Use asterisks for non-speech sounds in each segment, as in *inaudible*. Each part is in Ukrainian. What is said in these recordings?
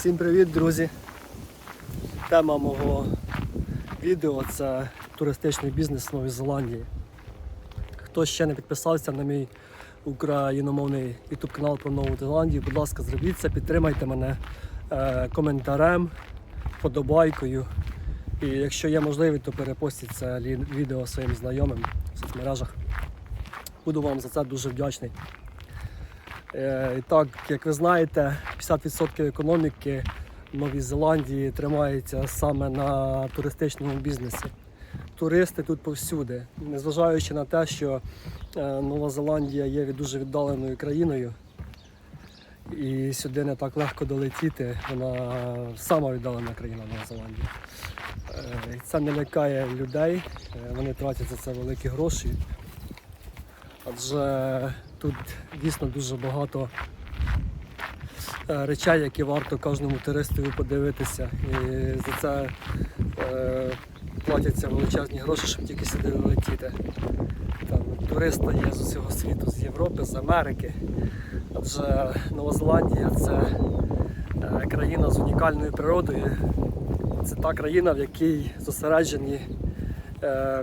Всім привіт, друзі! Тема мого відео це туристичний бізнес в Новій Зеландії. Хто ще не підписався на мій україномовний YouTube канал про Нову Зеландію, будь ласка, зробіть це, підтримайте мене е, коментарем, подобайкою. І якщо є можливість, то перепостіть це відео своїм знайомим в соцмережах. Буду вам за це дуже вдячний. Е, І так, як ви знаєте, 50% економіки в Новій Зеландії тримається саме на туристичному бізнесі. Туристи тут повсюди, незважаючи на те, що е, Нова Зеландія є дуже віддаленою країною, і сюди не так легко долетіти. Вона сама віддалена країна Нова Зеландія. Е, Це не лякає людей, вони тратять за це великі гроші. Адже тут дійсно дуже багато е, речей, які варто кожному туристові подивитися. І за це е, платяться величезні гроші, щоб тільки сюди летіти. Там туристи є з усього світу, з Європи, з Америки. Адже Нова Зеландія це е, країна з унікальною природою. Це та країна, в якій зосереджені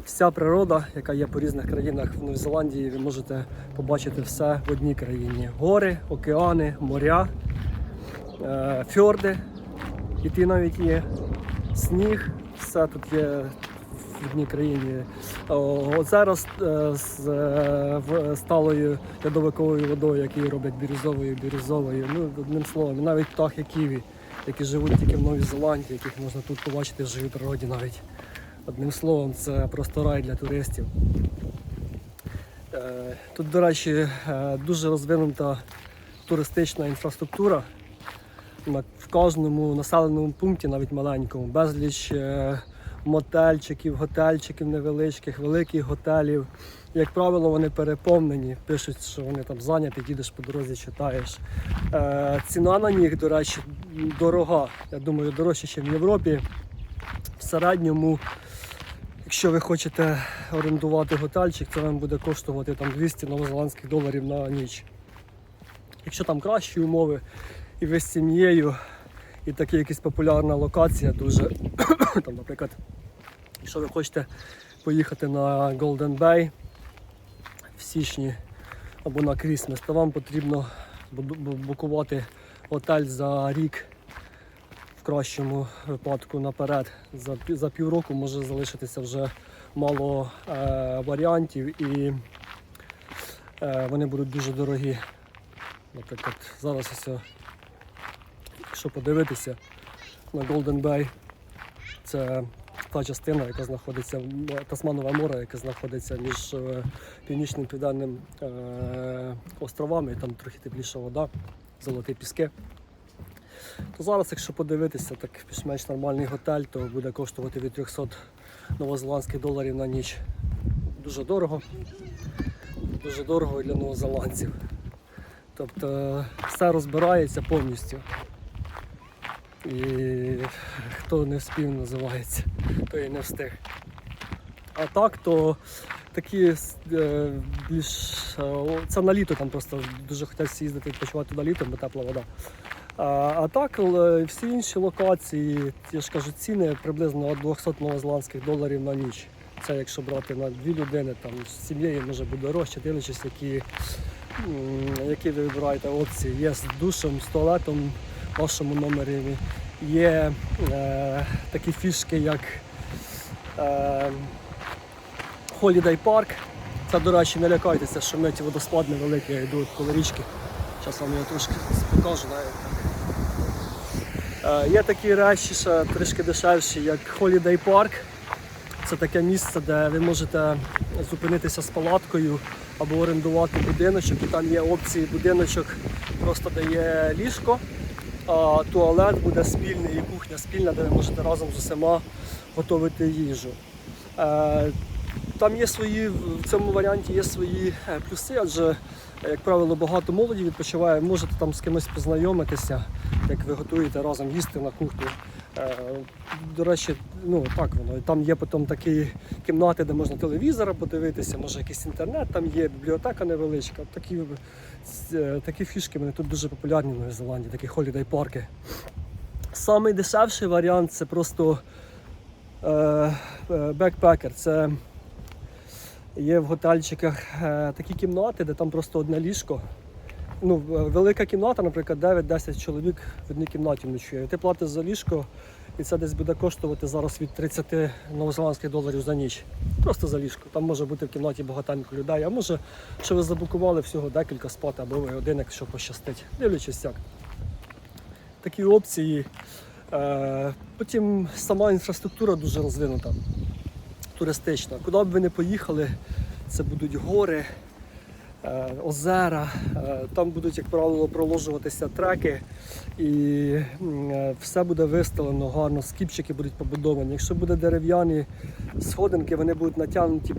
Вся природа, яка є по різних країнах в Новій Зеландії, ви можете побачити все в одній країні: гори, океани, моря, е, фьорди, і ті навіть є сніг, все тут є в одній країні. О, Озера з, е, з е, сталою льодовиковою водою, які роблять бірюзовою бірюзовою. Ну, одним словом, навіть птахи ківі, які живуть тільки в Новій Зеландії, яких можна тут побачити в живій природі навіть. Одним словом, це просто рай для туристів. Е, Тут, до речі, е, дуже розвинута туристична інфраструктура. В кожному населеному пункті, навіть маленькому, безліч е, мотельчиків, готельчиків невеличких, великих готелів. Як правило, вони переповнені, пишуть, що вони там зайняті, їдеш по дорозі, читаєш. Ціна на них, до речі, дорога. Я думаю, дорожче, ніж в Європі. В середньому Якщо ви хочете орендувати готельчик, це вам буде коштувати там 200 новозеландських доларів на ніч. Якщо там кращі умови, і ви з сім'єю, і така якась популярна локація, дуже *coughs* там, наприклад, якщо ви хочете поїхати на Golden Bay в січні або на Крісмес, то вам потрібно букувати готель за рік кращому випадку наперед. За, за півроку може залишитися вже мало е, варіантів і е, вони будуть дуже дорогі. Наприклад, зараз ось, якщо подивитися на Golden Bay, це та частина, яка знаходиться Тасманове море, яке знаходиться між е, північним і південним е, островами, і там трохи тепліша вода, золоті піски. То зараз, якщо подивитися, так більш-менш нормальний готель, то буде коштувати від 300 новозеландських доларів на ніч. Дуже дорого. Дуже дорого і для новозеландців. Тобто все розбирається повністю. І хто не вспів називається, той і не встиг. А так, то такі е, більш. е, Це на літо там просто дуже хотять їздити відпочивати туди літом, бо тепла вода. А, так, всі інші локації, я ж кажу, ціни приблизно від 200 новозеландських доларів на ніч. Це якщо брати на дві людини, там з сім'єю може бути дорожче, дивлячись, які, які ви вибираєте опції. Є з душем, з туалетом в вашому номері. Є е, такі фішки, як е, Holiday Park. Це, до речі, не лякайтеся, що миті водоспад невеликий, я йду коло річки. Зараз вам його трошки покажу. навіть. Е, Є такі речі, ще трішки дешевші, як Holiday Park. Це таке місце, де ви можете зупинитися з палаткою або орендувати будиночок. І там є опції будиночок, просто де є ліжко, а туалет буде спільний і кухня спільна, де ви можете разом з усіма готувати їжу. Е, Там є свої, в цьому варіанті є свої е, плюси, адже, е, як правило, багато молоді відпочиває, можете там з кимось познайомитися, як ви готуєте разом їсти на кухні. Е, До речі, ну так воно. Там є потім такі кімнати, де можна телевізора подивитися, може якийсь інтернет, там є бібліотека невеличка. Такі, е, такі фішки вони тут дуже популярні в Новій Зеландії, такі холідей парки. Самий дешевший варіант це просто бекпекер. Це є в готельчиках е, такі кімнати, де там просто одне ліжко. Ну, велика кімната, наприклад, 9-10 чоловік в одній кімнаті ночує. Ти платиш за ліжко, і це десь буде коштувати зараз від 30 новозеландських доларів за ніч. Просто за ліжко. Там може бути в кімнаті багатенько людей, а може, що ви заблокували всього декілька спати або ви один, якщо пощастить. Дивлячись як. Такі опції. Е, потім сама інфраструктура дуже розвинута, туристична. Куди б ви не поїхали, це будуть гори, е, озера, е, там будуть, як правило, проложуватися треки, і е, все буде виставлено гарно, скіпчики будуть побудовані. Якщо буде дерев'яні сходинки, вони будуть натягнуті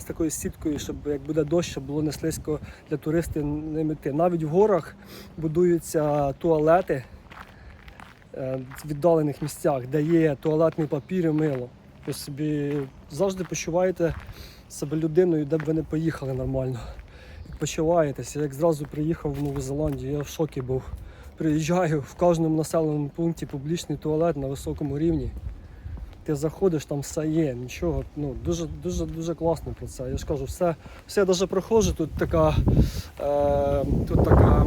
з такою сіткою, щоб як буде дощ, щоб було не слизько для туристів ними йти. Навіть в горах будуються туалети в віддалених місцях, де є туалетний папір і мило. Ви собі завжди почуваєте себе людиною, де б ви не поїхали нормально. Відпочиваєтеся. Як зразу приїхав в Нову Зеландію, я в шокі був. Приїжджаю в кожному населеному пункті публічний туалет на високому рівні. Ти заходиш, там все є, нічого. Ну, дуже, дуже, дуже класно про це. Я ж кажу, все, все я навіть проходжу, тут така, е, тут така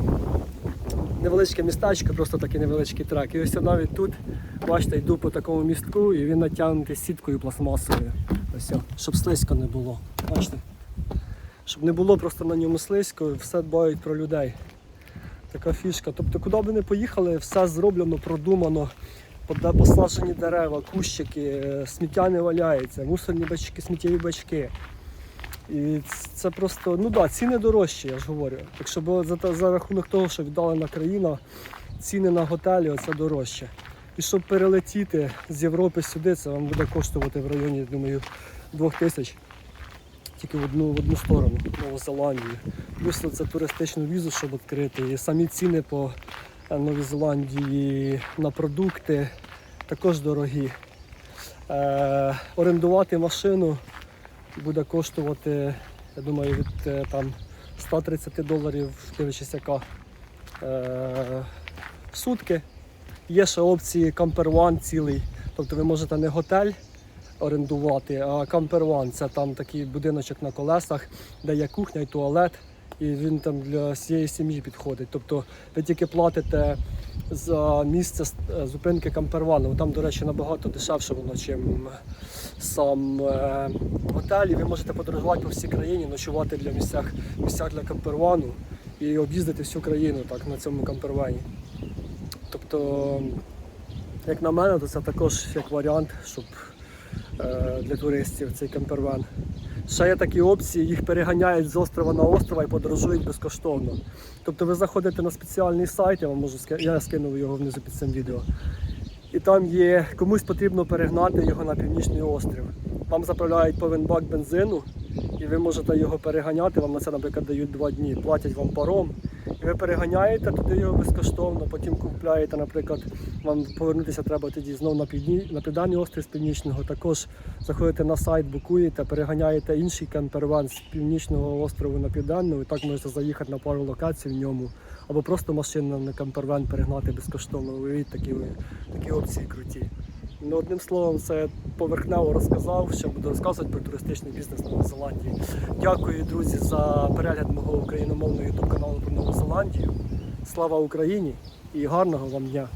невеличке містечко, просто такий невеличкий трек. І ось я навіть тут, бачите, йду по такому містку і він натягнутий сіткою пластмасовою. Ось, щоб слизько не було. Бачите? Щоб не було просто на ньому слизько, все дбають про людей. Така фішка. Тобто, куди б не поїхали, все зроблено, продумано. Посаджені дерева, кущики, е, сміття не валяється, мусорні бачки, сміттєві бачки. І це просто, ну да, ціни дорожчі, я ж говорю. Якщо бо за, за рахунок того, що віддалена країна, ціни на готелі оце дорожче. І щоб перелетіти з Європи сюди, це вам буде коштувати в районі, я думаю, двох тисяч. Тільки в одну, в одну сторону, Нову Зеландію. Плюс це туристичну візу, щоб відкрити. І самі ціни по е, Новій Зеландії на продукти також дорогі. Е, орендувати машину буде коштувати, я думаю, від е, там, 130 доларів, дивлячись яка е, в сутки. Є ще опції Camper One цілий. Тобто ви можете не готель орендувати, а Camper One це там такий будиночок на колесах, де є кухня і туалет, і він там для всієї сім'ї підходить. Тобто ви тільки платите за місце е, зупинки кампервану. Там, до речі, набагато дешевше воно, чим сам е, готель. Ви можете подорожувати по всій країні, ночувати для місцях, місцях для кампервану і об'їздити всю країну так, на цьому кампервані. Тобто, як на мене, то це також як варіант, щоб е, для туристів цей камперван. Ще є такі опції, їх переганяють з острова на острова і подорожують безкоштовно. Тобто ви заходите на спеціальний сайт, я вам можу я скинув його внизу під цим відео. І там є комусь потрібно перегнати його на північний острів. Вам заправляють повен бак бензину, і ви можете його переганяти. Вам на це, наприклад, дають два дні, платять вам паром. І ви переганяєте туди його безкоштовно, потім купляєте, наприклад, вам повернутися треба тоді знову на півдні, на південний острів з північного. Також заходите на сайт, букуєте, переганяєте інший кемперван з північного острову на південну, і так можете заїхати на пару локацій в ньому, або просто машину на камперван перегнати безкоштовно. Уявіть такі, такі опції круті. Ну, одним словом, це поверхнево розказав. що буду розказувати про туристичний бізнес Новій Зеландії. Дякую, друзі, за перегляд мого україномовного ютуб каналу про Нову Зеландію. Слава Україні і гарного вам дня!